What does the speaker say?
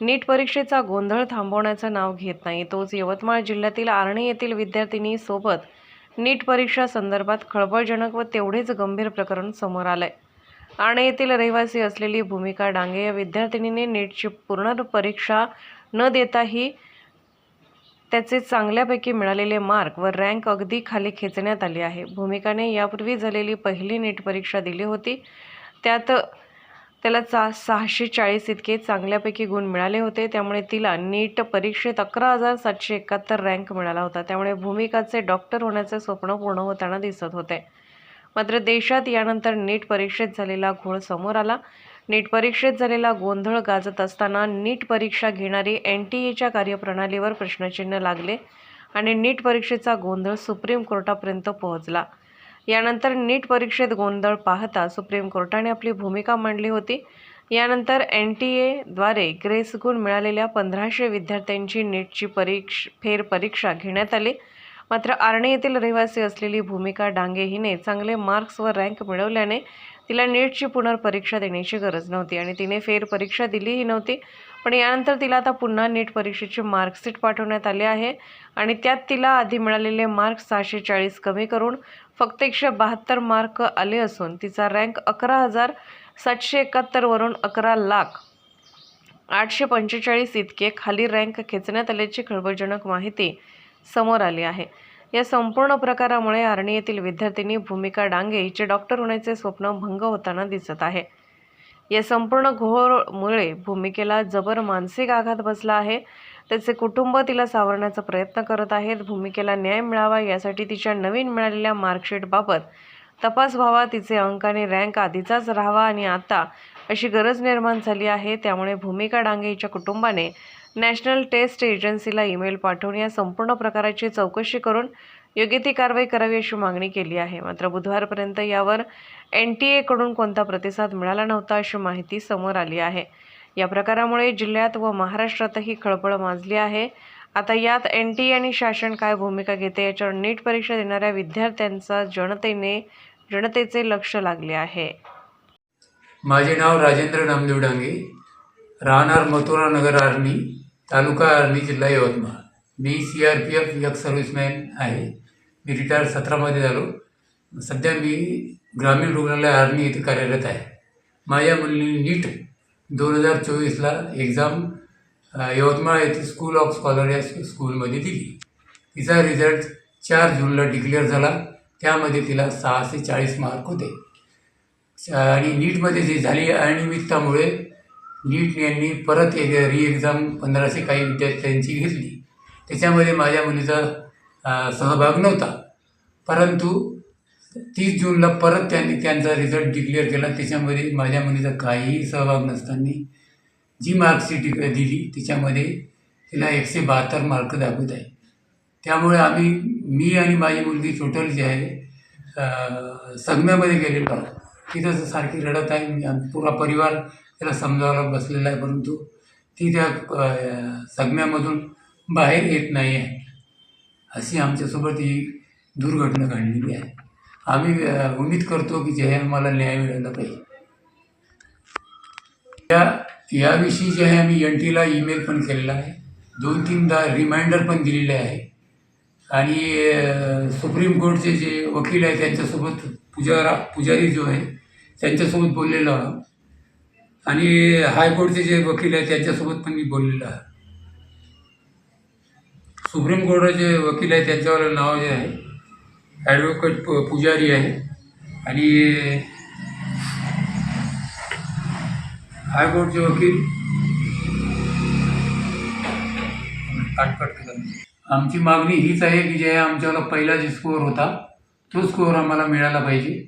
नीट परीक्षेचा गोंधळ थांबवण्याचं नाव घेत नाही. तोच यवतमाळ जिल्ह्यातील आर्णी येथील विद्यार्थिनी सोबत नीट परीक्षा संदर्भात खळबळजनक व तेवढेच गंभीर प्रकरण समोर आलंय. आणे येथील रहिवासी असलेली भूमिका डांगे या विद्यार्थिनीने नीटची पूर्ण परीक्षा न देताही त्याचे चांगल्यापैकी मिळालेले मार्क व रँक अगदी खाली खेचण्यात आली आहे. भूमिकाने यापूर्वी झालेली पहिली नीट परीक्षा दिली होती. त्यात त्याला चा सहाशे चाळीस इतके चांगल्यापैकी गुण मिळाले होते. त्यामुळे तिला नीट परीक्षेत अकरा हजार सातशे एकाहत्तर रँक मिळाला होता. त्यामुळे भूमिकाचे डॉक्टर होण्याचे स्वप्न पूर्ण होताना दिसत होते. मात्र देशात यानंतर नीट परीक्षेत झालेला घोळ समोर आला. नीट परीक्षेत झालेला गोंधळ गाजत असताना नीट परीक्षा घेणारी एन टी एच्या कार्यप्रणालीवर प्रश्नचिन्ह लागले आणि नीट परीक्षेचा गोंधळ सुप्रीम कोर्टापर्यंत पोहोचला. यानंतर नीट परीक्षेत गोंधळ पाहता सुप्रीम कोर्टाने आपली भूमिका मांडली होती. यानंतर एन टी एद्वारे ग्रेस गुण मिळालेल्या पंधराशे विद्यार्थ्यांची नीटची परीक्ष फेरपरीक्षा घेण्यात आली. मात्र आर्णे येथील रहिवासी असलेली भूमिका डांगे हिने चांगले मार्क्स व रँक मिळवल्याने तिला नीटची पुनर्परीक्षा देण्याची गरज नव्हती आणि तिने फेरपरीक्षा दिलीही नव्हती. पण यानंतर तिला आता पुन्हा नीट परीक्षेची मार्कशीट पाठवण्यात आली आहे आणि त्यात तिला आधी मिळालेले मार्क सहाशे चाळीस कमी करून फक्त एकशे बहात्तर मार्क आले असून तिचा रँक अकरा हजार सातशे एकाहत्तरवरून अकरा लाख आठशे पंचेचाळीस इतके खाली रँक खेचण्यात आल्याची खळबळजनक माहिती समोर आली आहे. या संपूर्ण प्रकारामुळे आर्णी येथील विद्यार्थिनी भूमिका डांगे हिचे डॉक्टर होण्याचे स्वप्न भंग होताना दिसत आहे. या संपूर्ण घोरमुळे भूमिकेला जबर मानसिक आघात बसला आहे. त्याचे कुटुंब तिला सावरण्याचा प्रयत्न करत आहेत. भूमिकेला न्याय मिळावा यासाठी तिच्या नवीन मिळालेल्या मार्कशीटबाबत तपास व्हावा तिचे अंक आणि रँक आधीचाच राहावा आणि आता अशी गरज निर्माण झाली आहे. त्यामुळे भूमिका डांगे हिच्या कुटुंबाने नॅशनल टेस्ट एजन्सीला ईमेल पाठवून या संपूर्ण प्रकाराची चौकशी करून योग्य ती कारवाई करावी अशी मागणी केली आहे. मात्र बुधवारपर्यंत यावर एन टी एकडून कोणता प्रतिसाद मिळाला नव्हता अशी माहिती समोर आली आहे. या प्रकारामुळे जिल्ह्यात व महाराष्ट्रातही खळबळ माजली आहे. आता यात एन टी आणि शासन काय भूमिका घेते याच्यावर नीट परीक्षा देणाऱ्या विद्यार्थ्यांचा जनतेने जनतेचे लक्ष लागले आहे. माझे नाव राजेंद्र नामदेव डांगे राहणार मथुरा नगर आर्मी. तालुका आर्मी जिल्हा यवतमाळ. मी सी आर पी एफ एक सर्व्हिसमॅन आहे. मी रिटायर सतरामध्ये झालो. सध्या मी ग्रामीण रुग्णालय आर्मी येथे कार्यरत आहे. माझ्या मुलीने नीट दोन हजार चोवीसला एक्झाम यवतमाळ येथे स्कूल ऑफ स्कॉलर या स्कूलमध्ये दिली. तिचा रिझल्ट चार जूनला डिक्लेअर झाला. त्यामध्ये तिला सहाशे चाळीस मार्क होते. आणि नीटमध्ये जी झाली अनियमिततामुळे नीट यांनी परत एक री एक्झाम पंधराशे काही विद्यार्थ्यांची घेतली. त्याच्यामध्ये माझ्या मुलीचा सहभाग नव्हता. परंतु तीस जूनला परत त्यांनी त्यांचा रिझल्ट डिक्लेअर केला. त्याच्यामध्ये माझ्या मुलीचा काहीही सहभाग नसताना जी मार्कशीट दिली त्याच्यामध्ये तिला एकशे बहात्तर मार्क दाखवत आहे. त्यामुळे आम्ही मी आणि माझी मुलगी टोटल जे आहे अ, संगम्यामध्ये गेलेलो आहोत. तिथं सारखी रडत आहे मी पुरा परिवार त्याला समजावला बसलेला आहे परंतु ती त्या अ, संगम्यामधून बाहेर येत नाही आहे. अशी आमच्यासोबत ही दुर्घटना घडलेली आहे. आम्ही उमेद उम्मीद करतो की जे आहे आम्हाला न्याय मिळाला पाहिजे. या याविषयी जे आहे आम्ही एन टीला ईमेल पण केलेला आहे. दोन तीनदा रिमाइंडर पण दिलेले आहे. आणि सुप्रीम कोर्टचे जे वकील आहे त्यांच्यासोबत पुजारा पुजारी जो आहे त्यांच्यासोबत बोललेलो आहोत. आणि हायकोर्टचे जे वकील आहे त्यांच्यासोबत पण मी बोललेलो आहे. सुप्रीम कोर्टाचे वकील आहे त्यांच्यावर नाव जे आहे ॲडव्होकेट पुजारी आहे. आणि हायकोर्टचे वकील आमची मागणी हीच आहे की जे आमच्याला पहिला जे स्कोअर होता तो स्कोअर आम्हाला मिळाला पाहिजे.